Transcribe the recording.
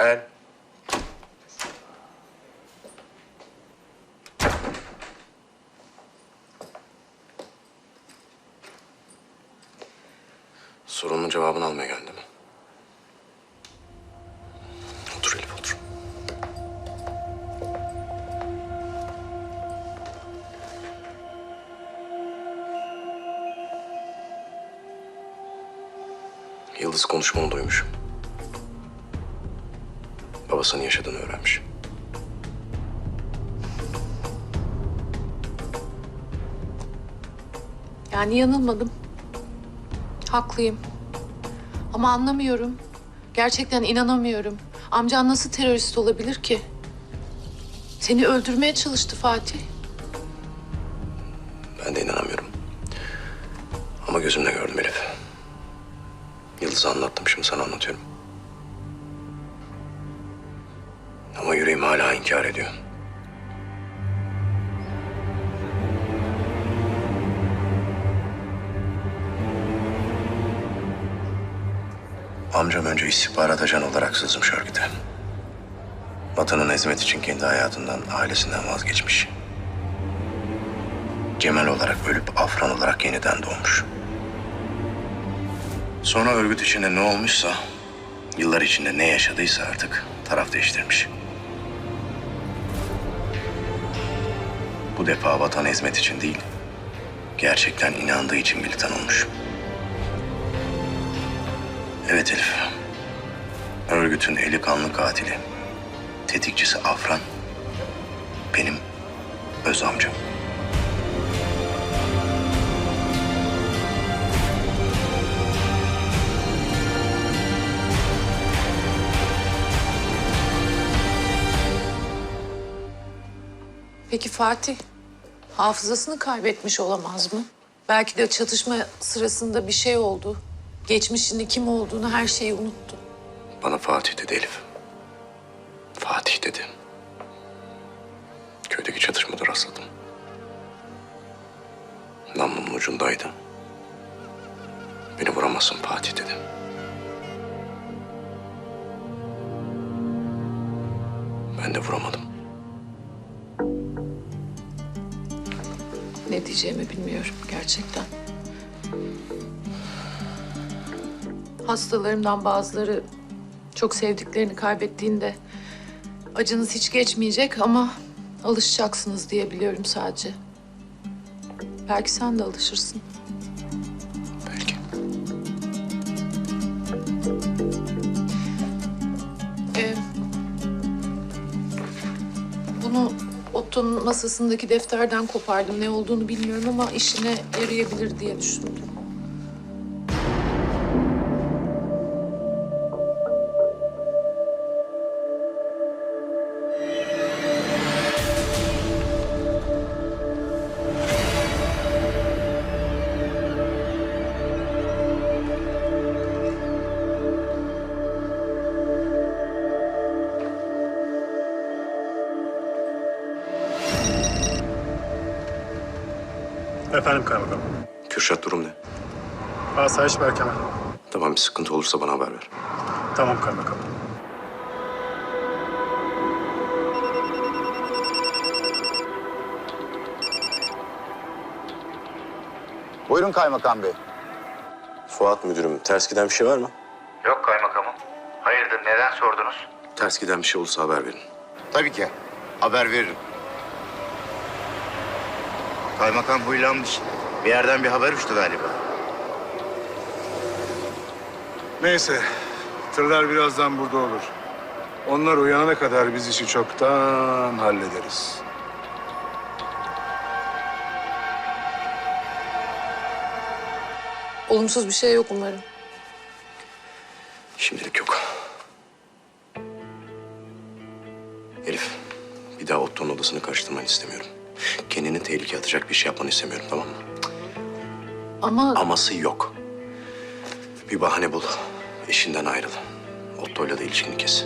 Gel. Sorunun cevabını almaya geldim. Otur Elif otur. Yıldız konuşmanı duymuş. Babasının yaşadığını öğrenmiş. Yani yanılmadım. Haklıyım. Ama anlamıyorum. Gerçekten inanamıyorum. Amcan nasıl terörist olabilir ki? Seni öldürmeye çalıştı Fatih. Ben de inanamıyorum. Ama gözümle gördüm Elif. Yıldız'a anlattım şimdi sana anlatıyorum. Yüreğim hala inkar ediyor. Amcam önce istihbarat ajanı olarak sızmış örgüte. Vatanın hizmet için kendi hayatından, ailesinden vazgeçmiş. Cemal olarak ölüp Afran olarak yeniden doğmuş. Sonra örgüt içinde ne olmuşsa, yıllar içinde ne yaşadıysa artık taraf değiştirmiş. Bu defa vatan hizmet için değil, gerçekten inandığı için militan olmuş. Evet Elif, örgütün eli kanlı katili, tetikçisi Afran, benim öz amcam. Peki Fatih, hafızasını kaybetmiş olamaz mı? Belki de çatışma sırasında bir şey oldu. Geçmişinde kim olduğunu her şeyi unuttu. Bana Fatih dedi Elif. Fatih dedi. Köydeki çatışmada rastladım. Namlumun ucundaydı. Beni vuramazsın Fatih dedi. Ben de vuramadım. Ne diyeceğimi bilmiyorum gerçekten. Hastalarımdan bazıları çok sevdiklerini kaybettiğinde acınız hiç geçmeyecek ama alışacaksınız diye biliyorum sadece. Belki sen de alışırsın. Masasındaki defterden kopardım. Ne olduğunu bilmiyorum ama işine yarayabilir diye düşündüm. Efendim kaymakam. Kürşat durum ne? Asayiş Berkemal. Tamam bir sıkıntı olursa bana haber ver. Tamam kaymakam. Buyurun kaymakam bey. Fuat müdürüm ters giden bir şey var mı? Yok kaymakamım. Hayırdır neden sordunuz? Ters giden bir şey olursa haber verin. Tabii ki. Haber veririm. Kaymakam huylanmış. Bir yerden bir haber uçtu galiba. Neyse. Tırlar birazdan burada olur. Onlar uyanana kadar biz işi çoktan hallederiz. Olumsuz bir şey yok umarım. Şimdilik yok. Elif, bir daha Otto'nun odasını karıştırmanı istemiyorum. Kendini tehlikeye atacak bir şey yapmanı istemiyorum, tamam mı? Ama Aması yok. Bir bahane bul. Eşinden ayrıl. Otto'yla da ilişkini kes.